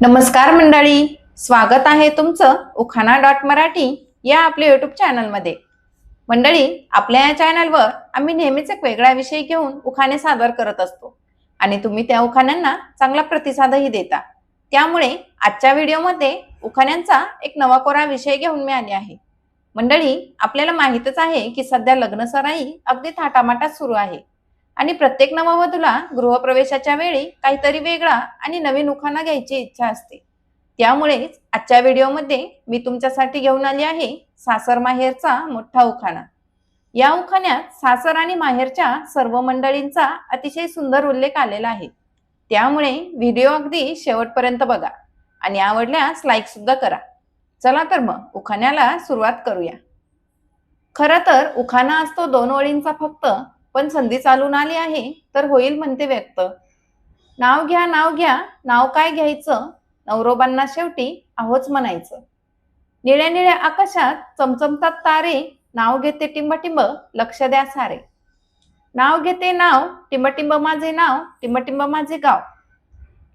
नमस्कार मंडळी स्वागत आहे तुमचं उखाणा डॉट मराठी या आपल्या युट्यूब चॅनलमध्ये मंडळी आपल्या या चॅनलवर आम्ही नेहमीच एक वेगळा विषय घेऊन उखाणे सादर करत असतो. आणि तुम्ही त्या उखाण्यांना चांगला प्रतिसादही देता. त्यामुळे आजच्या व्हिडिओमध्ये उखाण्यांचा एक नवा कोरा विषय घेऊन मी आले आहे. मंडळी आपल्याला माहीतच आहे की सध्या लग्न सराई अगदी थाटामाटात सुरू आहे. आणि प्रत्येक नववधूला गृहप्रवेशाच्या वेळी काहीतरी वेगळा आणि नवीन उखाणा घ्यायची इच्छा असते. त्यामुळेच आजच्या व्हिडिओमध्ये मी तुमच्यासाठी घेऊन आली आहे सासर माहेरचा मोठा उखाणा. या उखाण्यात सासर आणि माहेरच्या सर्व मंडळींचा अतिशय सुंदर उल्लेख आलेला आहे. त्यामुळे व्हिडिओ अगदी शेवटपर्यंत बघा आणि आवडल्यास लाईक सुद्धा करा. चला तर मग उखाण्याला सुरुवात करूया. खरं तर उखाणा असतो दोन ओळींचा फक्त पण संधी चालून आली आहे तर होईल म्हणते व्यक्त. नाव घ्या नाव घ्या नाव काय घ्यायचं? नवरोबांना शेवटी आहोच म्हणायचं. निळ्या निळ्या आकाशात चमचमतात तारे नाव घेते टिंबटिंब लक्ष द्या सारे. नाव घेते नाव टिंबटिंब माझे नाव टिंबटिंब माझे गाव.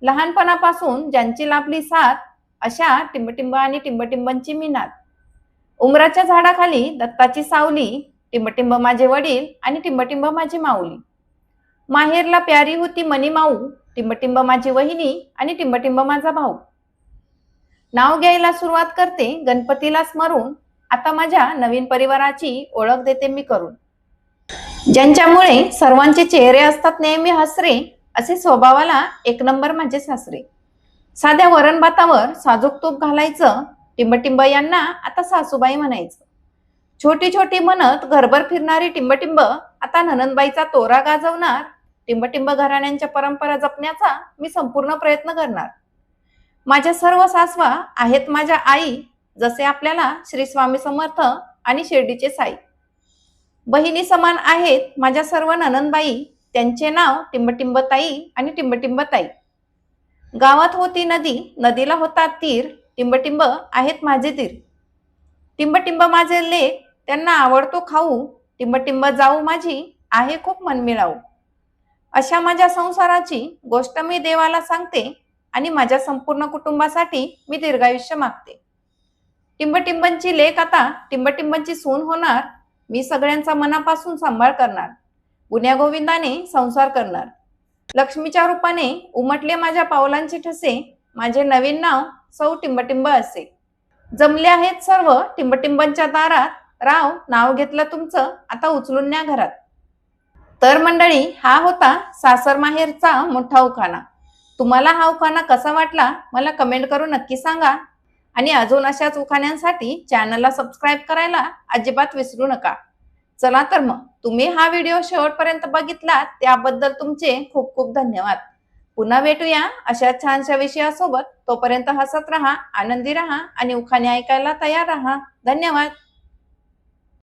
लहानपणापासून ज्यांची लाभली साथ अशा टिंबटिंब आणि टिंबटिंबांची मिनात उमराच्या झाडाखाली दत्ताची सावली टिंबटिंब माझे वडील आणि टिंबटिंब माझी माऊली. माहेरला प्यारी होती मनी माऊ टिंबटिंब माझी वहिनी आणि टिंबटिंब माझा भाऊ. नाव घ्यायला सुरुवात करते गणपतीला स्मरून आता माझ्या नवीन परिवाराची ओळख देते मी करून. ज्यांच्यामुळे सर्वांचे चेहरे असतात नेहमी हसरे असे स्वभावाला एक नंबर माझे सासरे. साध्या वरण भातावर साजूक तूप घालायचं टिंबटिंब यांना आता सासूबाई म्हणायचं. छोटी छोटी म्हणत घरभर फिरणारी टिंबटिंब आता ननंदबाईचा तोरा गाजवणार. टिंबटिंब घराण्यांच्या परंपरा जपण्याचा मी संपूर्ण प्रयत्न करणार. माझ्या सर्व सासवा आहेत माझ्या आई जसे आपल्याला श्री स्वामी समर्थ आणि शिर्डीचे साई. बहिणी समान आहेत माझ्या सर्व ननंदबाई त्यांचे नाव टिंबटिंबताई आणि टिंबटिंबताई. गावात होती नदी नदीला होता तीर टिंबटिंब आहेत माझे तीर. टिंबटिंब माझे लेख त्यांना आवडतो खाऊ टिंबटिंब जाऊ माझी आहे खूप मनमिळाऊ. अशा माझ्या संसाराची गोष्ट मी देवाला सांगते आणि माझ्या संपूर्ण कुटुंबासाठी मी दीर्घायुष्य मागते. टिंबटिंबांची लेख आता टिंबटिंबांची सून होणार मी सगळ्यांचा मनापासून सांभाळ करणार गुन्ह्यागोविंदाने संसार करणार. लक्ष्मीच्या रूपाने उमटले माझ्या पावलांचे ठसे माझे नवीन नाव सौ टिंबटिंब असे. जमले आहेत सर्व टिंबटिंबांच्या दारात राव नाव घेतलं तुमचं आता उचलून न्या घरात. तर मंडळी हा होता सासर माहेरचा मोठा उखाणा. तुम्हाला हा उखाणा कसा वाटला मला कमेंट करून नक्की सांगा. आणि अजून अशाच उखाण्यांसाठी चॅनलला सबस्क्राईब करायला अजिबात विसरू नका. चला तर मग तुम्ही हा व्हिडिओ शेवटपर्यंत बघितला त्याबद्दल तुमचे खूप खूप धन्यवाद. पुन्हा भेटूया अशा छानशा विषयासोबत. तोपर्यंत हसत राहा आनंदी राहा आणि उखाणे ऐकायला तयार राहा. धन्यवाद.